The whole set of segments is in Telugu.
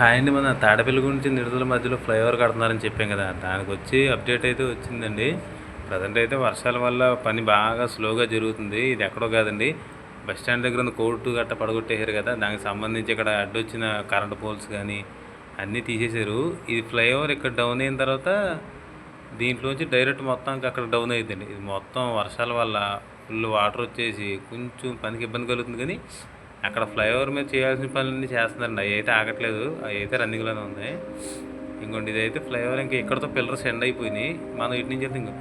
హాయ్ అండి మన తాడపల్లి గురించి నిడుదల మధ్యలో ఫ్లైఓవర్ కడుతున్నారని చెప్పాం కదా. దానికి వచ్చి అప్డేట్ అయితే వచ్చిందండి. ప్రజెంట్ అయితే వర్షాల వల్ల పని బాగా స్లోగా జరుగుతుంది. ఇది ఎక్కడో కాదండి. బస్ స్టాండ్ దగ్గర ఉన్న కోర్టు గట్ట పడగొట్టేశారు కదా. దానికి సంబంధించి ఇక్కడ అడ్డొచ్చిన కరెంట్ పోల్స్ కానీ అన్నీ తీసేశారు. ఇది ఫ్లైఓవర్ ఇక్కడ డౌన్ అయిన తర్వాత దీంట్లోంచి డైరెక్ట్ మొత్తం అక్కడ డౌన్ అవుతుంది ఇది మొత్తం వర్షాల వల్ల ఫుల్ వాటర్ వచ్చేసి కొంచెం పనికి ఇబ్బంది కలుగుతుంది కానీ అక్కడ ఫ్లైఓవర్ మీద చేయాల్సిన పనులన్నీ చేస్తున్నారండి. అవి అయితే ఆగట్లేదు. అవి అయితే రన్నింగ్లోనే ఉన్నాయి. ఇంకోటి ఇదైతే ఫ్లైఓవర్ ఇంకా ఇక్కడతో పిల్లర్స్ ఎండ్ అయిపోయినాయి. మనం ఇటు నుంచి అయితే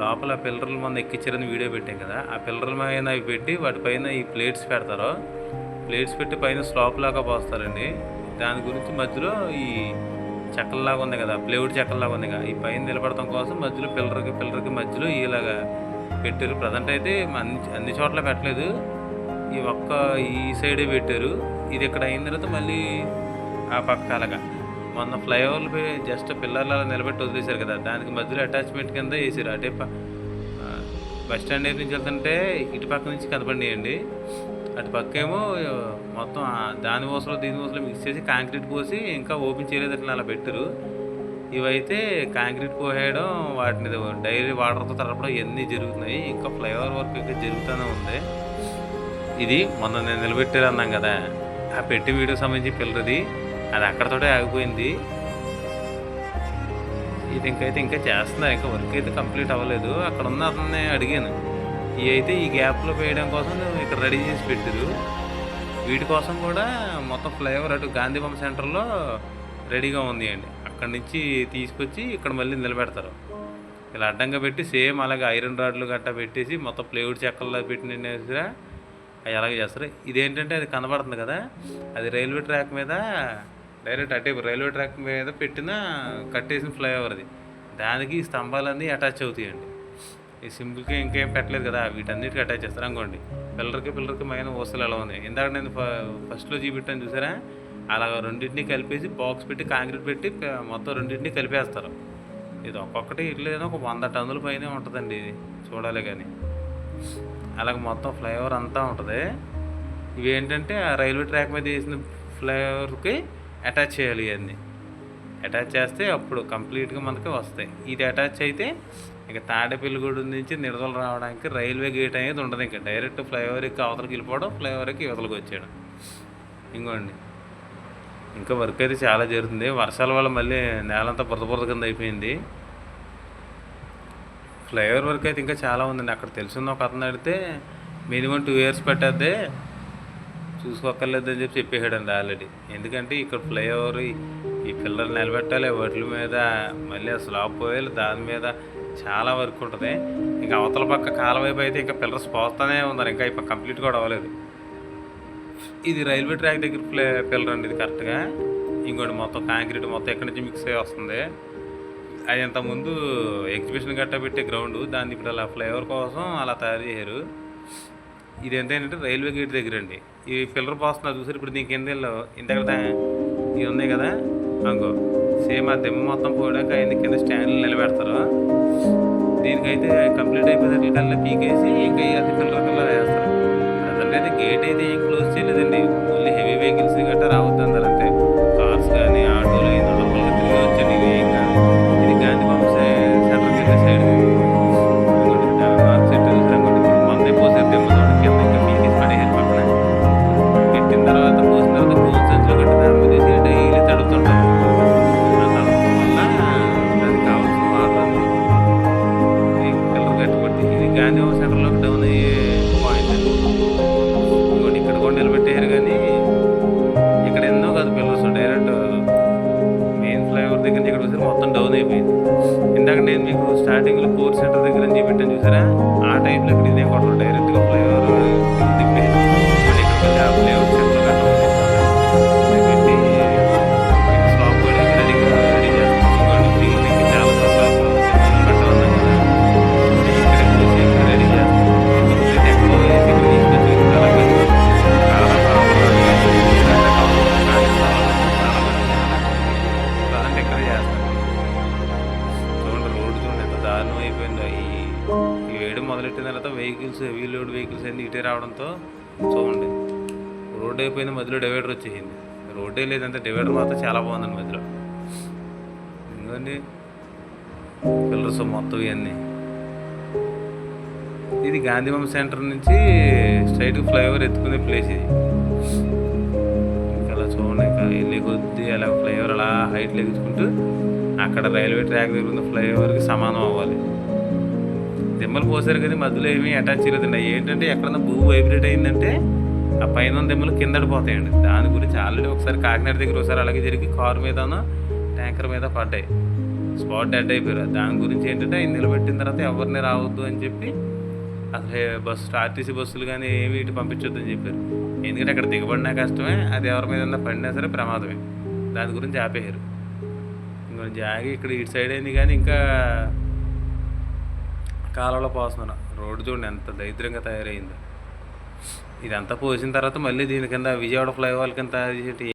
లోపల ఆ పిల్లర్లు మనం ఎక్కించారని వీడియో పెట్టాం కదా. ఆ పిల్లర్ల మీద అవి పెట్టి వాటిపైన ఈ ప్లేట్స్ పెడతారు ప్లేట్స్ పెట్టి పైన స్లాప్ లాగా పోస్తారండి. దాని గురించి మధ్యలో ఈ చెక్కల్లాగా ఉంది కదా ప్లేవుడ్ చెక్కల్లాగా ఉంది కదా ఈ పైన నిలబడటం కోసం మధ్యలో పిల్లర్కి పిల్లర్కి మధ్యలో ఇలాగా పెట్టారు. ప్రజెంట్ అయితే అన్ని అన్ని చోట్ల పెట్టలేదు. ఈ ఒక్క ఈ సైడే పెట్టారు. ఇది ఇక్కడ అయిన తర్వాత మళ్ళీ ఆ పక్క అలాగా. మొన్న ఫ్లైఓవర్లు జస్ట్ పిల్లర్లు అలా నిలబెట్టి వదిలేశారు కదా. దానికి మధ్యలో అటాచ్మెంట్ కింద వేసారు అటే బస్ స్టాండ్ వైపు నుంచి వెళ్తుంటే ఇటు పక్క నుంచి కనపడినాయండి. అటు పక్కేమో మొత్తం దాని ఊసలో దీని ఊసలో మిక్స్ చేసి కాంక్రీట్ పోసి ఇంకా ఓపెన్ చేయలేదు అట్లా అలా పెట్టారు. ఇవైతే కాంక్రీట్ పోసేయడం వాటిని డైలీ వాటర్తో తడపడం ఇవన్నీ జరుగుతున్నాయి. ఇంకా ఫ్లైఓవర్ వర్క్ ఇంకా జరుగుతూనే ఉంది. ఇది మొన్న నేను నిలబెట్టారు అన్నాం కదా. ఆ పెట్టి వీడియో సంబంధించి పిల్లది అది అక్కడతోటే ఆగిపోయింది. ఇది ఇంకైతే ఇంకా చేస్తున్నారు ఇంకా వర్క్ అయితే కంప్లీట్ అవ్వలేదు. అక్కడ ఉన్న అతన్ని అడిగాను. ఇవి అయితే ఈ గ్యాప్లో వేయడం కోసం ఇక్కడ రెడీ చేసి పెట్టారు. వీటి కోసం కూడా మొత్తం ఫ్లైఓవర్ అటు గాంధీబొమ్మ సెంటర్లో రెడీగా ఉంది అండి. అక్కడి నుంచి తీసుకొచ్చి ఇక్కడ మళ్ళీ నిలబెడతారు. ఇలా అడ్డంగా పెట్టి సేమ్ అలాగే ఐరన్ రాడ్లు గట్టా పెట్టేసి మొత్తం ప్లేవుడ్ చెక్కల్లో పెట్టిన అవి అలాగే చేస్తారు? ఇదేంటంటే అది కనబడుతుంది కదా అది రైల్వే ట్రాక్ మీద డైరెక్ట్ అటే రైల్వే ట్రాక్ మీద పెట్టిన కట్టేసిన ఫ్లైఓవర్ అది. దానికి ఈ స్తంభాలన్నీ అటాచ్ అవుతాయండి. ఈ సింపుల్కి ఇంకేం పెట్టలేదు కదా వీటన్నిటికి అటాచ్ చేస్తారు అనుకోండి. పిల్లర్కి పిల్లర్కి మైన ఊసలు ఎలా ఉన్నాయి ఇందాక నేను ఫస్ట్లో చూపెట్టాను చూసారా? అలా రెండింటిని కలిపేసి బాక్స్ పెట్టి కాంక్రీట్ పెట్టి మొత్తం రెండింటిని కలిపేస్తారు. ఇది ఒక్కొక్కటి ఇట్లా ఒక వంద టన్నుల పైనే ఉంటుందండి ఇది. చూడాలి కానీ. అలాగే మొత్తం ఫ్లైఓవర్ అంతా ఉంటుంది. ఇవి ఏంటంటే ఆ రైల్వే ట్రాక్ మీద వేసిన ఫ్లైఓవర్కి అటాచ్ చేయాలి ఇవన్నీ. అటాచ్ చేస్తే అప్పుడు కంప్లీట్గా మనకి వస్తాయి. ఇది అటాచ్ అయితే ఇక తాడేపల్లిగూడు నుంచి నిడదల రావడానికి రైల్వే గేట్ అనేది ఉండదు ఇంకా. డైరెక్ట్ ఫ్లైఓవర్కి అవతలకి వెళ్ళిపోవడం ఫ్లైఓవర్కి ఇవతలకి వచ్చేయడం. ఇంకోండి. ఇంకా వర్క్ అయితే చాలా జరుగుతుంది. వర్షాల వల్ల మళ్ళీ నేలంతా బురద బురద కింద అయిపోయింది. ఫ్లైఓవర్ వర్క్ అయితే ఇంకా చాలా ఉందండి. అక్కడ తెలిసిన ఒక అతను అడిగితే మినిమం టూ ఇయర్స్ పెట్టద్దే చూసుకోక్కర్లేదని చెప్పి చెప్పేసాడండి ఆల్రెడీ. ఎందుకంటే ఇక్కడ ఫ్లైఓవర్ ఈ- ఈ పిల్లలు నిలబెట్టాలి వాటి మీద మళ్ళీ ఆ స్లాబ్ పోయాలి దాని మీద చాలా వర్క్ ఉంటుంది. ఇంకా అవతల పక్క కాలం వైపు అయితే ఇంకా పిల్లర్స్ పోస్తూనే ఉన్నారు. ఇంకా ఇప్పుడు కంప్లీట్ కూడా అవ్వలేదు. ఇది రైల్వే ట్రాక్ దగ్గర ప్లే పిల్లర్ అండి ఇది కరెక్ట్గా. ఇంకోటి మొత్తం కాంక్రీట్ మొత్తం ఎక్కడి నుంచి మిక్స్ అయ్యి వస్తుంది. అది ఇంతకుముందు ఎగ్జిబిషన్ గట్టా పెట్టే గ్రౌండ్ దాన్ని ఇప్పుడు అలా ఫ్లైఓవర్ కోసం అలా తయారు చేశారు. ఇది ఎంత ఏంటంటే రైల్వే గేట్ దగ్గర అండి ఈ పిల్లర్ పోస్తున్నారు చూసారు? ఇప్పుడు దీనికి కింద ఇంత ఇవి ఉన్నాయి కదా? అనుకో సేమ్ ఆ దెమ్మ మొత్తం పోయడానికి ఆయన కింద స్టాండ్లు నిలబెడతారు. దీనికైతే కంప్లీట్ అయిపోయింది కల్లా పీకేసి ఇంకా అది పిల్లర్ కల్లా వేస్తారు. ప్రజెంట్ అయితే గేట్ అయితే ఏం క్లోజ్ చేయలేదండి. ఓన్లీ హెవీ వెహికల్స్ గట్రా రావద్దు కట్టుబట్టి ఇది గాంధీ డౌన్ అయ్యే పాయింట్ ఇంకోటి ఇక్కడ కూడా నిలబెట్టారు కానీ ఇక్కడ ఎన్నో కాదు పిల్లర్స్ డైరెక్ట్ మెయిన్ ఫ్లైఓవర్ దగ్గర నుంచి ఇక్కడ వచ్చి మొత్తం డౌన్ అయిపోయింది. ఇందాక నేను మీకు స్టార్టింగ్లో కోర్ సెంటర్ దగ్గర అని చెప్పాను చూసారా? ఆ టైంలో ఇక్కడ ఇదే కొట్టరు డైరెక్ట్గా మొదలెట్టిన తర్వాత వెహికల్స్ హెవీ లోడ్ వెహికల్స్ అన్ని ఇటే రావడంతో చూడండి. రోడ్ అయిపోయింది మధ్యలో డివైడర్ వచ్చేసింది. రోడ్డే లేదంటే డివైడర్ మాత్రం చాలా బాగుందండి మధ్యలో. ఎందుకండి పిల్లర్స్ మొత్తం ఇవన్నీ. ఇది గాంధీబొమ్మ సెంటర్ నుంచి స్ట్రైట్ ఫ్లైఓవర్ ఎత్తుకునే ప్లేస్ ఇది. ఇంకా అలా చూడండి ఇంకా వెళ్ళి కొద్దీ అలా ఫ్లైఓవర్ అలా హైట్ లెగుచుకుంటూ అక్కడ రైల్వే ట్రాక్ దగ్గర ఉన్న ఫ్లైఓవర్కి సమానం అవ్వాలి. దిమ్మలు పోసారు కానీ మధ్యలో ఏమీ అటాచ్ చేయలేదండి ఏంటంటే ఎక్కడన్నా భూ వైబ్రేట్ అయిందంటే ఆ పైన దిమ్మలు కిందడి పోతాయండి దాని గురించి ఆల్రెడీ ఒకసారి కాకినాడ దగ్గర ఒకసారి అలాగే జరిగి కారు మీదనో ట్యాంకర్ మీద పడ్డాయి. స్పాట్ డెడ్ అయిపోయారు. దాని గురించి ఏంటంటే ఆయన నిలబెట్టిన తర్వాత ఎవరిని రావద్దు అని చెప్పి అసలు బస్సు ఆర్టీసీ బస్సులు కానీ ఏమి ఇటు పంపించొద్దు అని చెప్పారు. ఎందుకంటే అక్కడ దిగబడినా కష్టమే అది ఎవరి మీద పడినా సరే ప్రమాదమే. దాని గురించి ఆపేయారు ఇంకా జాగి ఇక్కడ ఇటు సైడ్ అయింది కానీ ఇంకా కాలంలో పోస్తున్నాను. రోడ్డు చూడండి ఎంత దరిద్రంగా తయారైందో. ఇదంతా పోసిన తర్వాత మళ్ళీ దీని కింద విజయవాడ ఫ్లైఓవర్ కింద తయారు చేసి